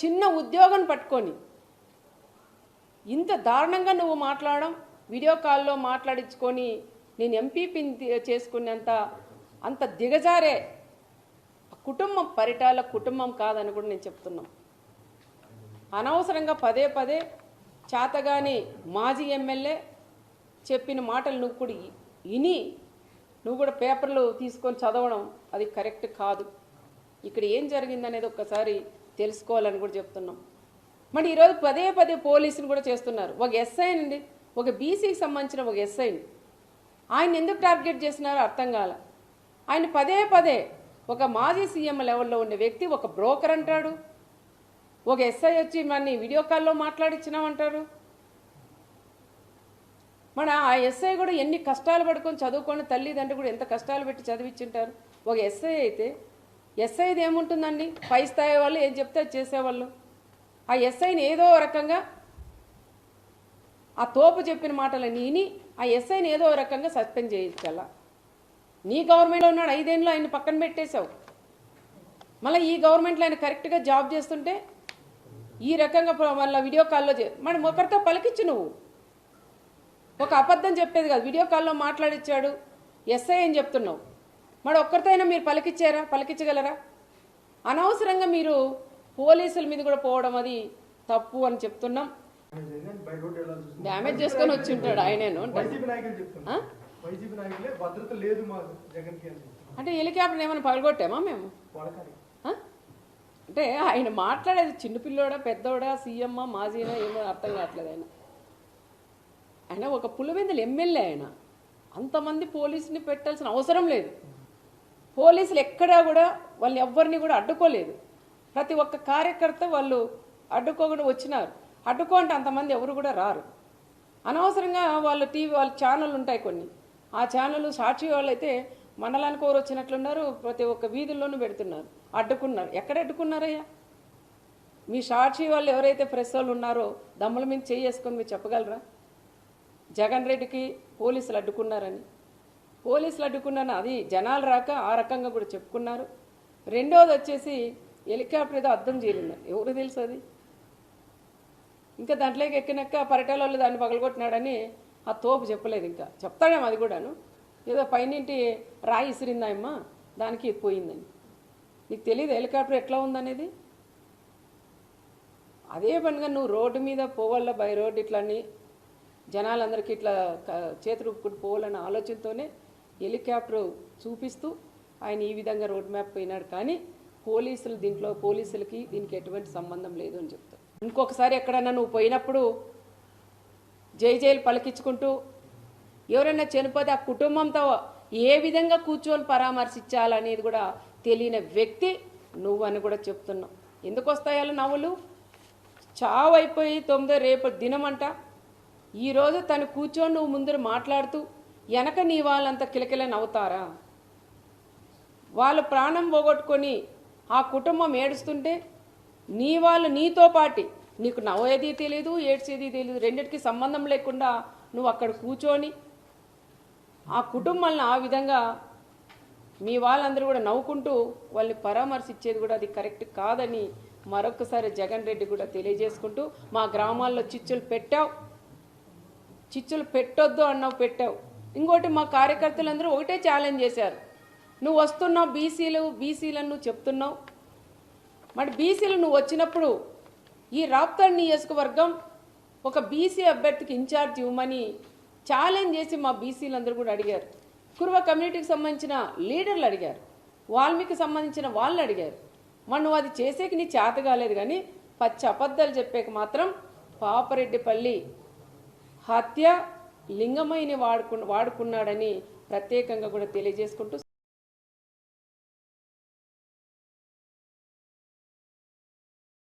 చిన్న ఉద్యోగం పట్టుకొని. ఇంత దారుణంగా నువ్వు మాట్లాడడం వీడియో కాల్లో మాట్లాడించుకొని నేను ఎంపీపీని చేసుకునేంత అంత దిగజారే కుటుంబం పరిటాల కుటుంబం కాదని కూడా నేను చెప్తున్నాను అనవసరంగా పదే పదే చేతగాని మాజీ ఎమ్మెల్యే చెప్పిన మాటలు నువ్వు కూడా విని నువ్వు కూడా పేపర్లు తీసుకొని చదవడం అది కరెక్ట్ కాదు. ఇక్కడ ఏం జరిగిందనేది ఒక్కసారి తెలుసుకోవాలని కూడా చెప్తున్నాం. మరి ఈరోజు పదే పదే పోలీసులు కూడా చేస్తున్నారు. ఒక ఎస్ఐ అండి. ఒక బీసీకి సంబంధించిన ఒక ఎస్ఐని ఆయన ఎందుకు టార్గెట్ చేస్తున్నారో అర్థం కాల. ఆయన పదే పదే ఒక మాజీ సీఎం లెవెల్లో ఉండే వ్యక్తి ఒక బ్రోకర్ అంటాడు. ఒక ఎస్ఐ వచ్చి మన వీడియో కాల్లో మాట్లాడించినామంటారు మన ఆ ఎస్ఐ కూడా ఎన్ని కష్టాలు పడుకొని చదువుకొని తల్లిదండ్రులు కూడా ఎంత కష్టాలు పెట్టి చదివించుంటారు ఒక ఎస్ఐ అయితే ఎస్ఐది ఏముంటుందండి? పై స్థాయి వాళ్ళు ఏం చెప్తే అది చేసేవాళ్ళు. ఆ ఎస్ఐని ఏదో రకంగా ఆ తోపు చెప్పిన మాటలని విని ఆ ఎస్ఐని ఏదో రకంగా సస్పెండ్ చేయించాల? నీ గవర్నమెంట్లో ఉన్నాడు ఐదేళ్ళు ఆయన పక్కన పెట్టేశావు. మళ్ళీ ఈ గవర్నమెంట్లో ఆయన కరెక్ట్గా జాబ్ చేస్తుంటే ఈ రకంగా మళ్ళీ వీడియో కాల్లో చే మనం ఒకరితో పలికిచ్చు నువ్వు. ఒక అబద్ధం చెప్పేది కాదు. వీడియో కాల్లో మాట్లాడిచ్చాడు. ఎస్ఐ అని చెప్తున్నావు. మరి ఒక్కరితో అయినా మీరు పలికిచ్చారా పలికించగలరా అనవసరంగా మీరు పోలీసుల మీద కూడా పోవడం అది తప్పు అని చెప్తున్నాం. డ్యామేజ్ చేసుకొని వచ్చి ఉంటాడు ఆయనేను అంటాడు. వైసీపీ నాయకులు చెప్తున్నారు ఆ? వైసీపీ నాయకులే భద్రత లేదు మా జగన్కి అని చెప్తున్నారు. అంటే హెలికాప్టర్ ఏమైనా పగలగొట్టామా మేము? అంటే ఆయన మాట్లాడేది చిన్నపిల్లోడా పెద్దోడా సీఎమ్మా మాజీనా ఏమో అర్థం కావట్లేదు ఆయన ఆయన ఒక పులివెందులు ఎమ్మెల్యే ఆయన అంతమంది పోలీసుని పెట్టాల్సిన అవసరం లేదు పోలీసులు ఎక్కడా కూడా వాళ్ళు ఎవ్వరిని కూడా అడ్డుకోలేదు. ప్రతి ఒక్క కార్యకర్త వాళ్ళు అడ్డుకోకుండా వచ్చినారు. అడ్డుకో అంటే అంతమంది ఎవరు కూడా రారు. అనవసరంగా వాళ్ళు టీవీ వాళ్ళ ఛానల్ ఉంటాయి కొన్ని. ఆ ఛానల్ సాక్షి వాళ్ళు అయితే మండలానికి ఎవరు వచ్చినట్లున్నారు ప్రతి ఒక్క వీధుల్లోనూ పెడుతున్నారు. అడ్డుకున్నారు. ఎక్కడ అడ్డుకున్నారయ్యా? మీ సాక్షి వాళ్ళు ఎవరైతే ప్రెస్ వాళ్ళు ఉన్నారో దమ్ముల మీద చేసుకొని మీరు చెప్పగలరా? జగన్ రెడ్డికి పోలీసులు అడ్డుకున్నారని. పోలీసులు అడ్డుకున్నాను. అది జనాలు రాక ఆ రకంగా కూడా చెప్పుకున్నారు. రెండోది వచ్చేసి హెలికాప్టర్ ఏదో అర్థం చేయలేదు ఎవరు తెలుసు అది? ఇంకా దాంట్లోకి ఎక్కినాక పరిటాల వాళ్ళు దాన్ని పగలగొట్టినాడని ఆ తోపు చెప్పలేదు ఇంకా. చెప్తాడేమో అది కూడాను. ఏదో పైనింటి రాయి ఇసిరిందాయమ్మా దానికి పోయిందని. నీకు తెలియదు హెలికాప్టర్ ఎట్లా ఉందనేది? అదే పనిగా నువ్వు రోడ్డు మీద పోవాల బై రోడ్డు ఇట్లని జనాలందరికీ ఇట్లా చేతులు ఉప్పుకుంటూ పోవాలన్న ఆలోచనతోనే హెలికాప్టర్ చూపిస్తూ ఆయన ఈ విధంగా రోడ్ మ్యాప్ పోయినాడు. కానీ పోలీసులు దీంట్లో పోలీసులకి దీనికి ఎటువంటి సంబంధం లేదు అని చెప్తారు. ఇంకొకసారి ఎక్కడన్నా నువ్వు పోయినప్పుడు జై జైలు పలికించుకుంటూ ఎవరైనా చనిపోతే ఆ కుటుంబంతో ఏ విధంగా కూర్చొని పరామర్శించాలనేది కూడా తెలియని వ్యక్తి నువ్వు అని కూడా చెప్తున్నావు. ఎందుకు వస్తాయాలు నవ్వులు? చావు అయిపోయి తొమ్మిదో రేపు దినమంట. ఈరోజు తను కూర్చొని నువ్వు ముందర మాట్లాడుతూ వెనక నీ వాళ్ళంతా కిలకిల నవ్వుతారా వాళ్ళు ప్రాణం పోగొట్టుకొని ఆ కుటుంబం ఏడుస్తుంటే నీ వాళ్ళు నీతో పాటి. నీకు నవ్వేది తెలియదు ఏడ్చేది తెలియదు రెండిటికి సంబంధం లేకుండా నువ్వు అక్కడ కూర్చొని ఆ కుటుంబాలను ఆ విధంగా మీ వాళ్ళందరూ కూడా నవ్వుకుంటూ వాళ్ళని పరామర్శించేది కూడా అది కరెక్ట్ కాదని మరొకసారి జగన్ రెడ్డి కూడా తెలియజేసుకుంటూ మా గ్రామాల్లో చిచ్చులు పెట్టావు. చిచ్చులు పెట్టొద్దు అన్నావు పెట్టావు. ఇంకోటి మా కార్యకర్తలందరూ ఒకటే ఛాలెంజ్ చేశారు. నువ్వు వస్తున్నావు బీసీలు బీసీలను నువ్వు చెప్తున్నావు. మరి బీసీలు నువ్వు వచ్చినప్పుడు ఈ రాప్తాడ్ నియోజకవర్గం ఒక బీసీ అభ్యర్థికి ఇన్ఛార్జ్ ఇవ్వమని ఛాలెంజ్ చేసి మా బీసీలందరూ కూడా అడిగారు. కుర్వ కమ్యూనిటీకి సంబంధించిన లీడర్లు అడిగారు. వాల్మీకి సంబంధించిన వాళ్ళు అడిగారు. మరి నువ్వు అది చేసేకి నీ చేత కాలేదు కానీ పచ్చి అబద్ధాలు చెప్పేకి మాత్రం పాపరెడ్డిపల్లి హత్య లింగమైన వాడుకు వాడుకున్నాడని ప్రత్యేకంగా కూడా తెలియజేసుకుంటూ